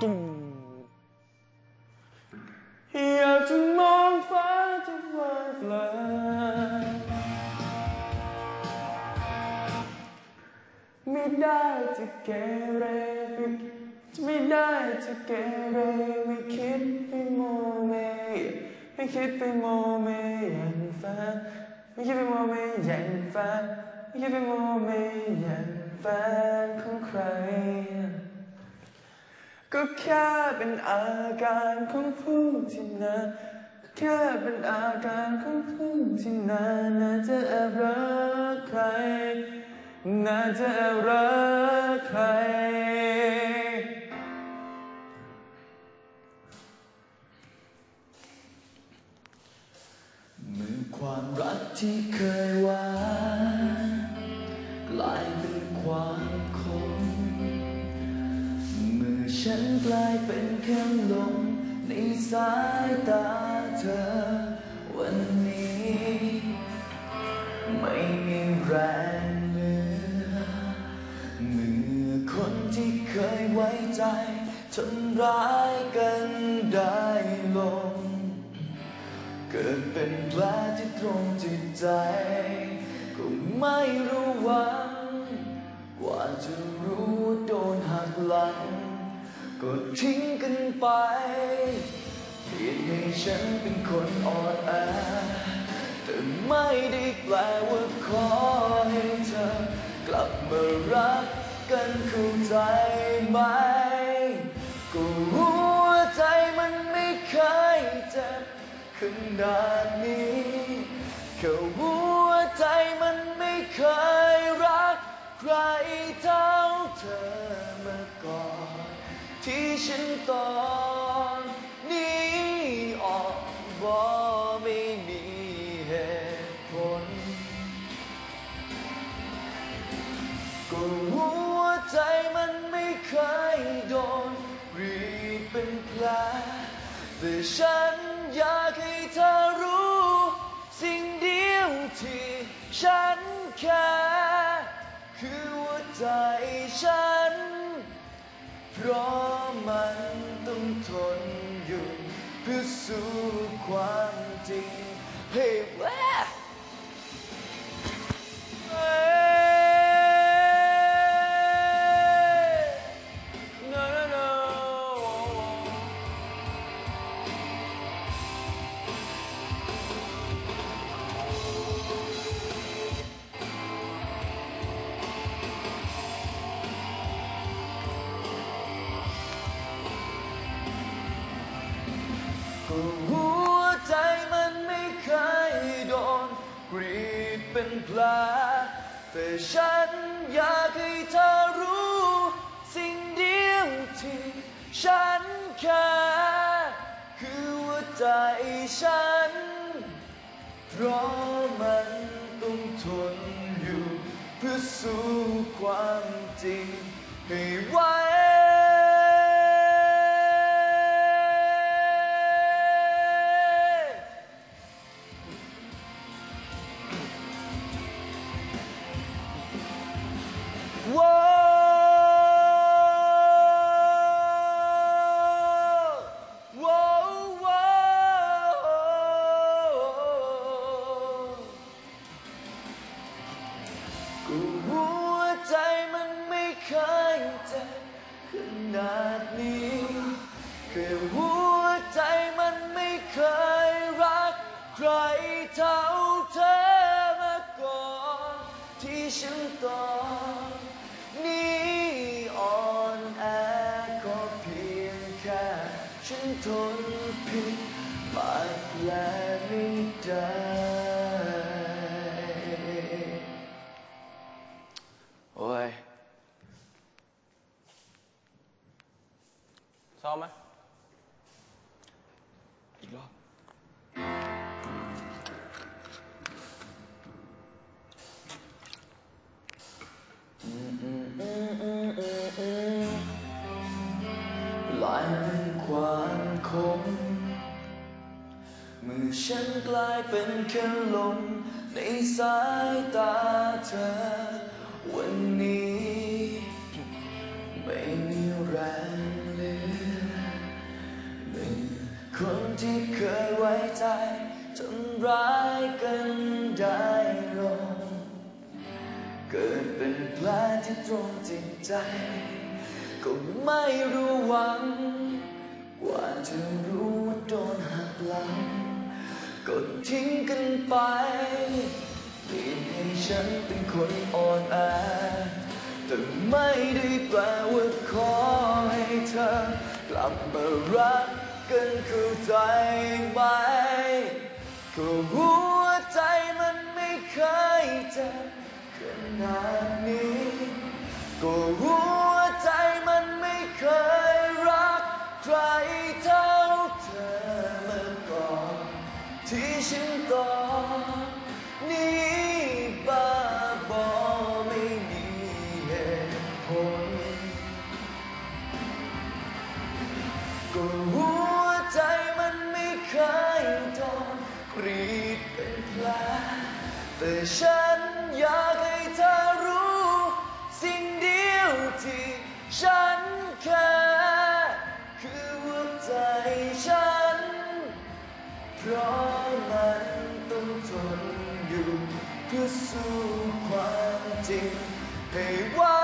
ตุ้มอยากจะมองฟ้าที่ว่างเปล่าไม่ได้จะเกเรไม่ได้จะเกเรไม่คิดไปโมเมไม่คิดไปโมเมอย่างฟ้าไม่คิดไปโมเมอย่างฟ้าไม่คิดไปโมเมอย่างแฟนของใคร ก็แค่เป็นอาการของผู้ที่นาแค่เป็นอาการของผู้ที่นาน่าจะแอบรักใคร น่าจะแอบรักใครเมื่อความรักที่เคยหวา ฉันกลายเป็นแค่ลมในสายตาเธอ วันนี้ ไม่มีแรงเหลือเมื่อคนที่เคยไว้ใจทำร้ายกันได้ลง เกิดเป็นแผลที่ตรงจิตใจ ก็ไม่รู้วัน ก็ทิ้งกันไปเปลี่ยนให้ฉันเป็นคนอ่อนแอแต่ไม่ได้แปลว่าขอให้เธอกลับมารักกันเข้าใจไหมก็หัวใจมันไม่เคยเจ็บขนาดนี้แค่หัวใจมันไม่เคย ฉันตอนนี้ออกบอกไม่มีเหตุผล ก็หัวใจมันไม่เคยโดนรีดเป็นแผลแต่ฉันอยากให้เธอรู้ สิ่งเดียวที่ฉันแค่คือหัวใจฉันพราะมั พื่อสู้ความจริงให้แว เป็นแผลแต่ฉันอยากให้เธอรู้ สิ่งเดียวที่ฉันแค่คือหัวใจฉัน เพราะมันต้องทนอยู่ เพื่อสู้ความจริงให้ไว นาดนี้แค่หัวใจมันไม่เคยรัก ใครเท่าเธอมาก่อน ที่ฉันตอนนี้อ่อนแอก็เพียงแค่ ฉันทนผิดบาดแผลไม่ได้ ซ้อมไหมอีกรอบลายเป็นความคมเมื่อฉันกลายเป็นแค่ลมในสายตาเธอ วันนี้ไม่มี ทำร้ายกันได้ลง เกิดเป็นแผลที่ตรงจิตใจ ก็ไม่รู้หวัง กว่าจะรู้ว่าโดนหักหลังก็ทิ้งกันไปเปลี่ยนให้ฉันเป็นคนอ่อนแอแต่ไม่ได้แปลว่าขอให้เธอกลับมารัก กันเข้าใจไหมก็หัวใจมันไม่เคยเจ็บขนาดนี้ก็หัวใจมันไม่เคยรักใครเท่าเธอมาก่อนที่ฉันตอนนี้ แต่ฉันอยากให้เธอรู้ สิ่งเดียวที่ฉันแค่คือหัวใจฉัน เพราะมันต้องทนอยู่เพื่อสู้ความจริงให้ไว้